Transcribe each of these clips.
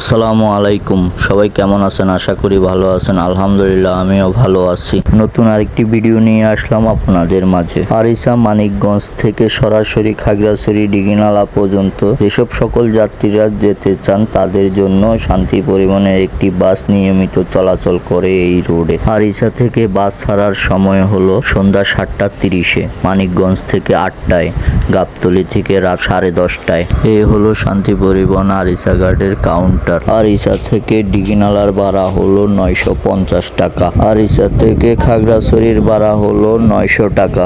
আসসালামু আলাইকুম। সবাই কেমন আছেন? আশা করি ভালো আছেন। আলহামদুলিল্লাহ, আমিও ভালো আছি। নতুন আরেকটি ভিডিও নিয়ে আসলাম আপনাদের মাঝে। আরিসা মানিকগঞ্জ থেকে সরাসরি খাগড়াছড়ি ডিগিনালা পর্যন্ত যেসব সকল যাত্রীরা যেতে চান, তাদের জন্য শান্তি পরিবহনের একটি বাস নিয়মিত চলাচল করে এই রোডে। আরিসা থেকে বাস ছাড়ার সময় হলো সন্ধ্যা সাতটা তিরিশে, মানিকগঞ্জ থেকে আটটায়। গাবতলি থেকে রাত সাড়ে দশটায়। এ হলো শান্তি পরিবহন আরিসা গার্ডের কাউন্টার। আরিসা থেকে ডিগিনালার ভাড়া হলো নয়শো পঞ্চাশ টাকা। আরিসা থেকে খাগড়াছড়ির ভাড়া হলো নয়শো টাকা।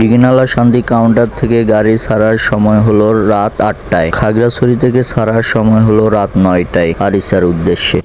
ডিগিনালা শান্তি কাউন্টার থেকে গাড়ি ছাড়ার সময় হলো রাত আটটায়। খাগড়াছড়ি থেকে ছাড়ার সময় হলো রাত নয়টায়। আরিসার উদ্দেশ্যে।